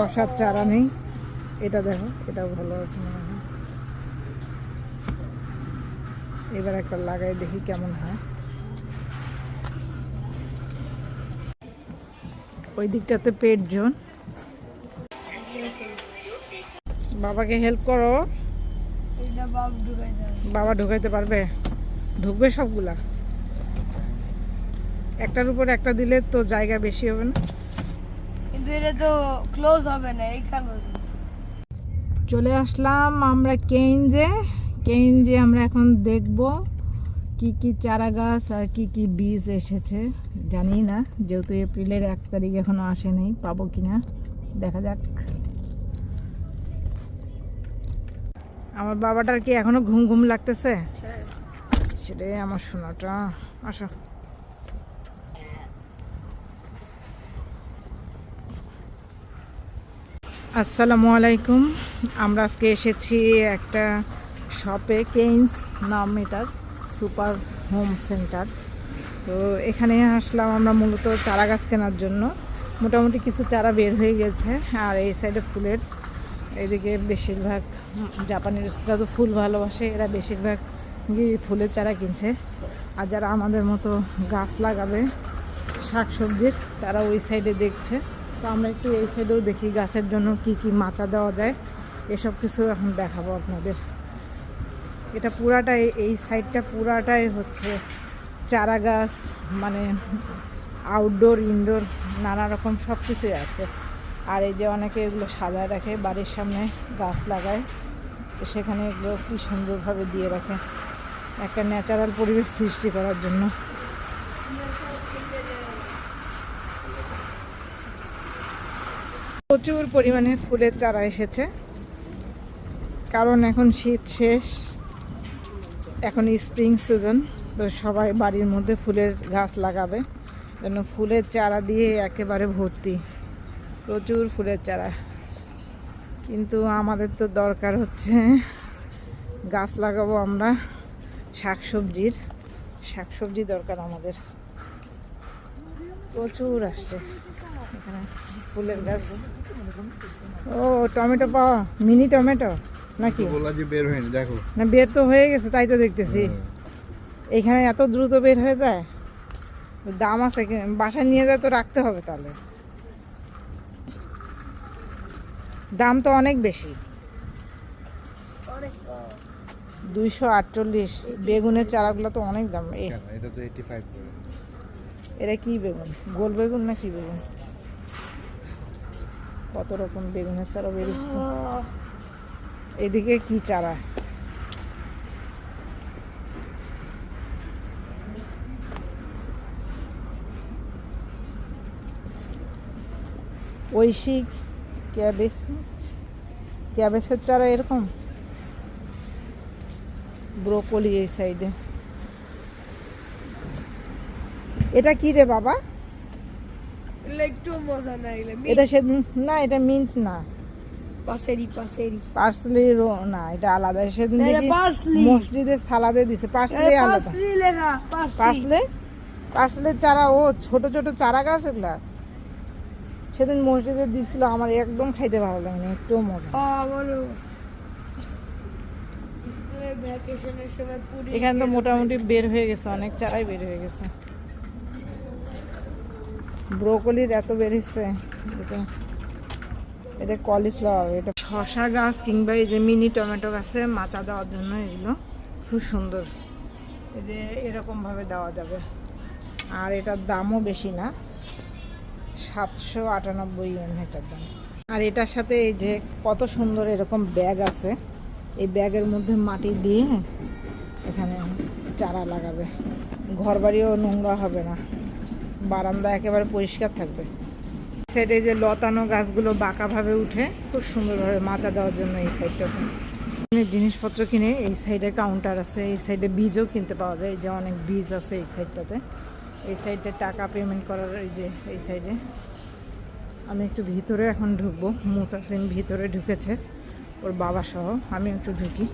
শশার চারা নেই। এটা দেখো এটাও ভালো আছে মনে হয়। এবার একটা লাগাই দেখি কেমন হয়। ওই দিকটাতে পেট জোন বাবাকে হেল্প করো। বাবা ঢুকাইতে পারবে? ঢুকবে সবগুলা? একটার উপর একটা দিলে তো জায়গা বেশি হবে না? কিন্তু এটা তো ক্লোজ হবে না এইখান পর্যন্ত। চলে আসলাম আমরা কেইনজে। কেইনজে আমরা এখন দেখব কি কি চারা গাছ আর কি কি বীজ এসেছে। জানি না যেহেতু এপ্রিলের এক তারিখ এখনও আসেনি পাবো কিনা? দেখা যাক। আমার বাবাটার কি এখনও ঘুম ঘুম লাগতেছে? সেটাই আমার শোনাটা। আসো। আসসালামু আলাইকুম। আমরা আজকে এসেছি একটা শপে কেইন্স নাম এটার সুপার হোম সেন্টার তো এখানে আসলাম আমরা মূলত চারা গাছ কেনার জন্য। মোটামুটি কিছু চারা বের হয়ে গেছে, আর এই সাইডে ফুলের, এদিকে বেশিরভাগ জাপানিজরা তো ফুল ভালোবাসে, এরা বেশিরভাগই ফুলের চারা কিনছে। আর যারা আমাদের মতো গাছ লাগাবে শাক সবজির তারা ওই সাইডে দেখছে। তো আমরা একটু এই সাইডেও দেখি গাছের জন্য কি কি মাচা দেওয়া যায়। এসব কিছু এখন দেখাবো আপনাদের। এটা পুরাটাই, এই সাইডটা পুরাটাই হচ্ছে চারা গাছ মানে আউটডোর ইনডোর নানা রকম সব কিছুই আছে। আর এই যে অনেকে এগুলো সাজায় রাখে, বাড়ির সামনে গাছ লাগায়, সেখানে এগুলো কি সুন্দরভাবে দিয়ে রাখে। একটা ন্যাচারাল পরিবেশ সৃষ্টি করার জন্য। প্রচুর পরিমাণে ফুলের চারা এসেছে। কারণ এখন শীত শেষ, এখন স্প্রিং সিজন তো সবাই বাড়ির মধ্যে ফুলের গাছ লাগাবে। জন্য ফুলের চারা দিয়ে একেবারে ভর্তি, প্রচুর ফুলের চারা। কিন্তু আমাদের তো দরকার হচ্ছে গাছ লাগাবো আমরা, শাকসবজির। শাকসবজি দরকার আমাদের। প্রচুর আসছে এখানে ফুলের গাছ। ও টমেটো পাওয়া মিনি টমেটো? নাকি? বললা যে বের হয়নি দেখো। না বের তো হয়ে গেছে তাই তো দেখতেছি। হ্যাঁ। এখানে এত দ্রুত বের হয়ে যায়? দাম আছে বাসায় নিয়ে যায় তো রাখতে হবে তাহলে। দাম তো অনেক বেশি। দুইশো আটচল্লিশ বেগুনের চারাগুলো তো অনেক দাম। এটা কি বেগুন? গোল বেগুন না কি বেগুন? কত রকম বেগুনের চারা বেরিয়েছে। এদিকে কি চারা? ঐশিক ক্যাবেজ। ক্যাবেজের চারা এরকম? ব্রোকলি এই সাইডে এটা কি রে বাবা? এগুলো একটু মজা না এটা সেদিন না এটা মিন্ট না। পাসেরি পাসেরি পার্সলি না এটা আলাদা। সেদিন দেখি মসজিদে সালাদে দিছে। পার্সলি আলাদা। পাসলি লেখা পাসলি পার্সলে? পার্সলের চারা ও ছোট ছোট চারা গাছ এগুলা? সেদিন মসজিদে দিছিল আমার একদম খাইতে ভালো লাগেনি একটু মজা। এখানে তো মোটামুটি বের হয়ে গেছে অনেক চারাই বের হয়ে গেছে। ব্রোকলির এত বের হচ্ছে এটা এটা কলিফ্লাওয়ার, এটা শশা গাছ কিংবা এই যে মিনি টমেটো গাছে মাচা দেওয়ার জন্য এগুলো খুব সুন্দর। এই যে এরকমভাবে দেওয়া যাবে। আর এটার দামও বেশি না, সাতশো আটানব্বই ইয়েন এটার দাম। আর এটার সাথে এই যে কত সুন্দর এরকম ব্যাগ আছে, এই ব্যাগের মধ্যে মাটি দিয়ে এখানে চারা লাগাবে। ঘর বাড়িও নোংরা হবে না। বারান্দা একেবারে পরিষ্কার থাকবে। সাইডে যে লতানো গাছগুলো বাঁকাভাবে উঠে, খুব সুন্দরভাবে মাচা দেওয়ার জন্য এই সাইডটাতে অনেক জিনিসপত্র কিনে, এই সাইডে কাউন্টার আছে, এই সাইডে বীজও কিনতে পাওয়া যায় যে অনেক বীজ আছে এই সাইডটাতে এই সাইডে টাকা পেমেন্ট করার এই যে, এই সাইডে আমি একটু ভিতরে এখন ঢুকবো মুতাসিম ভিতরে ঢুকেছে, ওর বাবা সহ আমি একটু ঢুকি।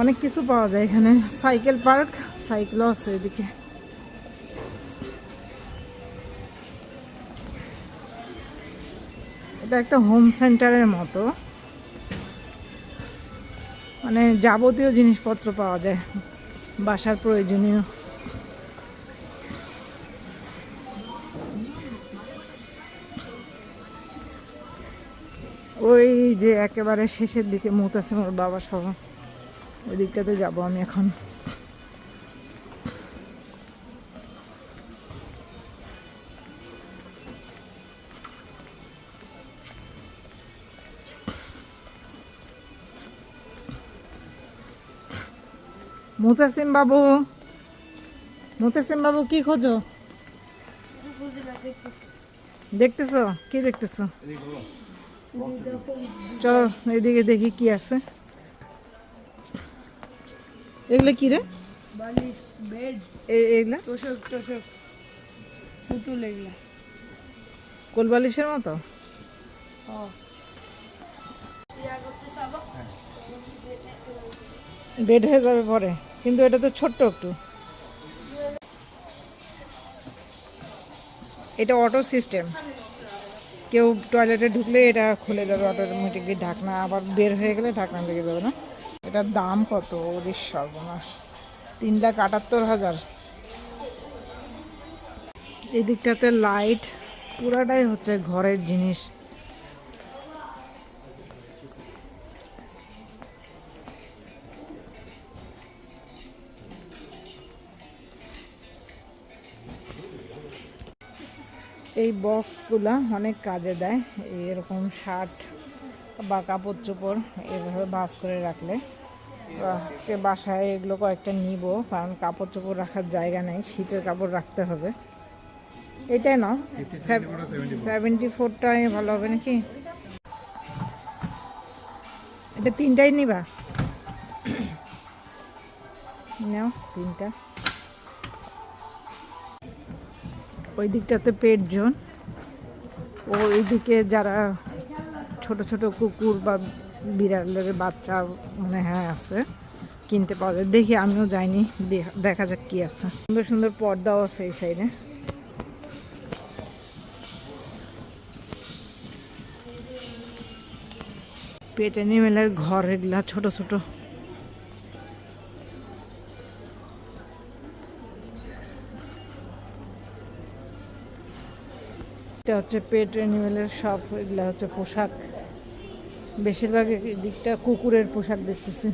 অনেক কিছু পাওয়া যায় এখানে। সাইকেল পার্ক, সাইকেলও আছে এদিকে। এটা একটা হোম সেন্টারের মতো। মানে যাবতীয় জিনিসপত্র পাওয়া যায়, বাসার প্রয়োজনীয়। ওই যে একেবারে শেষের দিকে মুখ আছে মুতাসিমর বাবা সহ। ওই দিকটাতে যাব আমি এখন। মুতাসিম বাবু মুতাসিম বাবু কি খোঁজো? দেখতেছো? কি দেখতেছো? চলো এদিকে দেখি কি আছে। এগুলো কি রে? বালিশ বেড এগুলা? তোষক তোষক পুতুল এগুলা। মতো ইয়া করতে চাবো বেড হয়ে যাবে পরে কিন্তু এটা তো ছোট্ট একটু। এটা অটো সিস্টেম। কেউ টয়লেটে ঢুকলে এটা খুলে যাবে অটোমেটিকলি ঢাকনা আবার বের হয়ে গেলে ঢাকনা লেগে যাবে না? এটার দাম কত? ওদের সর্বনাশ। তিন লাখ আটাত্তর হাজার। এই দিকটাতে লাইট পুরাটাই হচ্ছে ঘরের জিনিস। এই বক্সগুলা অনেক কাজে দেয়। এরকম শার্ট বা কাপড় চোপড় এভাবে বাস করে রাখলে। আজকে বাসায় এগুলো কয়েকটা নিব কারণ কাপড় চোপড় রাখার জায়গা নেই শীতের কাপড় রাখতে হবে। এটাই না সেভেন্টি ফোরটাই ভালো হবে নাকি? এটা তিনটাই নিবা? নাও তিনটা। ওই দিকটাতে পেট জোন ওইদিকে যারা ছোট ছোট কুকুর বা বিড়ালের বাচ্চা মনে হয় আছে, কিনতে পাওয়া যায় দেখি, আমিও যাইনি দেখা যাক কি আছে। সুন্দর সুন্দর পর্দাও আছে এই সাইডে পেট অ্যানিমেলের ঘর এগুলা, ছোট ছোট। হচ্ছে পেট অ্যানিমেলের সব এগুলা হচ্ছে পোশাক। বেশিরভাগ দিকটা কুকুরের পোশাক দেখতেছে।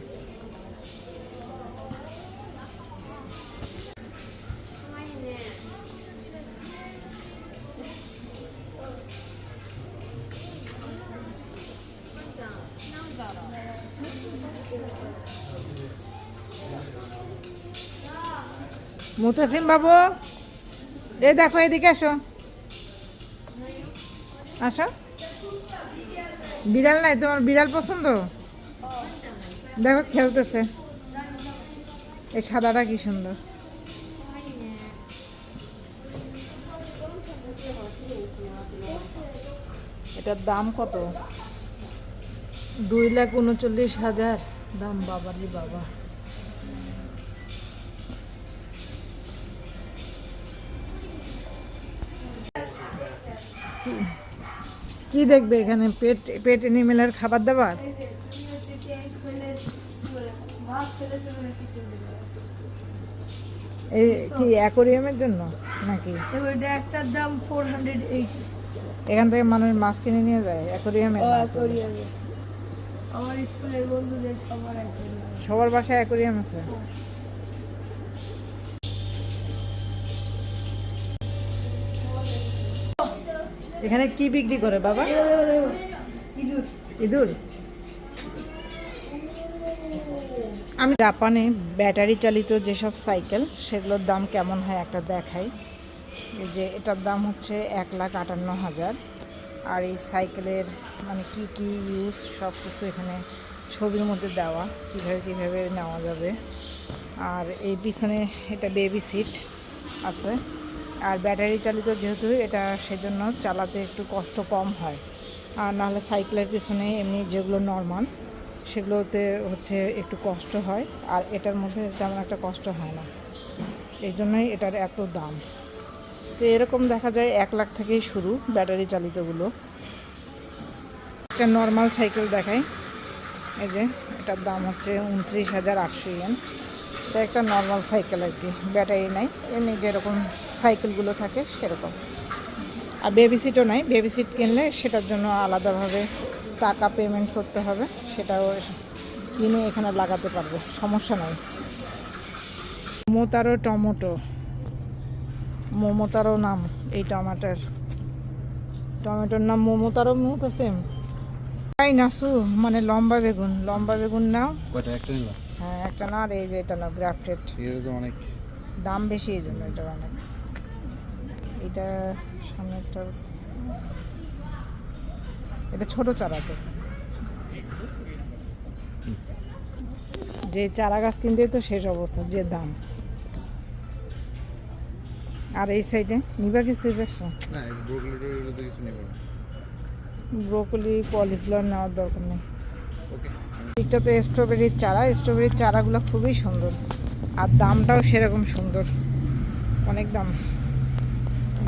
মুতাসিম বাবু এই দেখো এদিকে আসো। আসো। বিড়াল নাই, তোমার বিড়াল পছন্দ? দেখো, খেলতেছে। এই সাদাটা কি সুন্দর। এটার দাম কত? দুই লাখ উনচল্লিশ হাজার। দাম বাবারি বাবা। কি দেখবে এখানে? পেট পেট এনিমেলের খাবার দাবার? এই কি অ্যাকোরিয়ামের জন্য নাকি? একটার দাম ফোর হান্ড্রেড এইটি এখান থেকে মানুষ মাছ কিনে নিয়ে যায় অ্যাকোরিয়ামে অ্যাকোরিয়ামে আমার স্কুলের বন্ধুদের সবার সবার বাসায় অ্যাকোরিয়াম আছে? এখানে কি বিক্রি করে, বাবা? ইঁদুর। আমি জাপানে ব্যাটারি চালিত যেসব সাইকেল, সেগুলোর দাম কেমন হয় একটা দেখাই। যে এটার দাম হচ্ছে এক লাখ আটান্ন হাজার। আর এই সাইকেলের মানে কি কি ইউজ সব কিছু এখানে ছবির মধ্যে দেওয়া, কীভাবে কীভাবে নেওয়া যাবে। আর এই পিছনে এটা বেবি সিট আছে। আর ব্যাটারি চালিত যেহেতু এটা সেজন্য চালাতে একটু কষ্ট কম হয়। আর নাহলে সাইকেলের পিছনে এমনি যেগুলো নর্মাল সেগুলোতে হচ্ছে একটু কষ্ট হয়। আর এটার মধ্যে তেমন একটা কষ্ট হয় না। এই জন্যই এটার এত দাম। তো এরকম দেখা যায় এক লাখ থেকেই শুরু ব্যাটারি চালিতগুলো। একটা নর্মাল সাইকেল দেখায় এই যে, এটার দাম হচ্ছে উনত্রিশ হাজার আটশো ইয়েন এটা একটা নর্মাল সাইকেল আর কি ব্যাটারি নাই, এমনি যেরকম সাইকেলগুলো থাকে সেরকম। আর বেবি সিটও নাই বেবি সিট কিনলে সেটার জন্য আলাদাভাবে টাকা পেমেন্ট করতে হবে, সেটাও কিনে এখানে লাগাতে পারব, সমস্যা নাই। মোতারো টমেটো, মোমোতারও নাম, এই টমেটোর। টমেটোর নাম মোমোতারও মতো সেম তাই নাসু মানে লম্বা বেগুন লম্বা বেগুন নাও। কয়টা? একটা নিলাম। হ্যাঁ একটা না আর এই যে এটা না গ্রাফটেড। এর তো অনেক। দাম বেশি এই জন্য এটার অনেক। এটা সামনেরটা এটা ছোট চারা তো। যে চারা গাছ কিনতে তো শেষ অবস্থা যে দাম। আর এই সাইডে নিবা কিছু ব্রোকলি পলিফ্লাওয়ার নেওয়ার দরকার নেই। ওকে। দিকটাতে স্ট্রবেরির চারা। স্ট্রবেরির চারাগুলো খুবই সুন্দর। আর দামটাও সেরকম সুন্দর। অনেক দাম।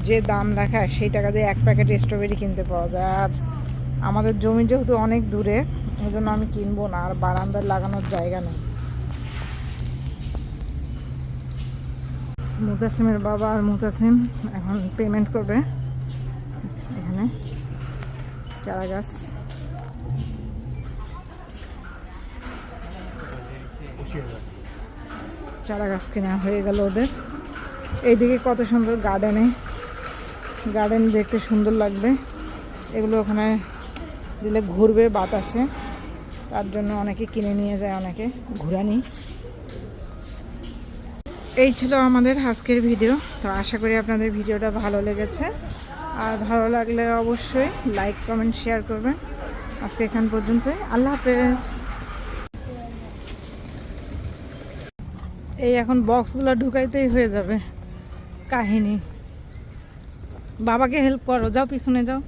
যে দাম লেখা সেই টাকা দিয়ে এক প্যাকেট স্ট্রবেরি কিনতে পাওয়া যায়। আর আমাদের জমি যেহেতু অনেক দূরে ওই জন্য আমি কিনবো না। আর বারান্দায় লাগানোর জায়গা নেই। মুতাসিমের বাবা আর মুতাসিম এখন পেমেন্ট করবে। এখানে চারা গাছ। চারা গাছ কেনা হয়ে গেল ওদের। এইদিকে কত সুন্দর গার্ডেনে গার্ডেন দেখতে সুন্দর লাগবে। এগুলো ওখানে দিলে ঘুরবে বাতাসে। তার জন্য অনেকে কিনে নিয়ে যায়, অনেকে ঘুরানি। এই ছিল আমাদের আজকের ভিডিও তো আশা করি আপনাদের ভিডিওটা ভালো লেগেছে। আর ভালো লাগলে অবশ্যই লাইক কমেন্ট শেয়ার করবেন। আজকে এখান পর্যন্তই। আল্লাহ হাফেজ। এই এখন বক্সগুলো ঢুকাইতেই হয়ে যাবে। কাহিনী। বাবাকে হেল্প করো যাও পিছনে যাও।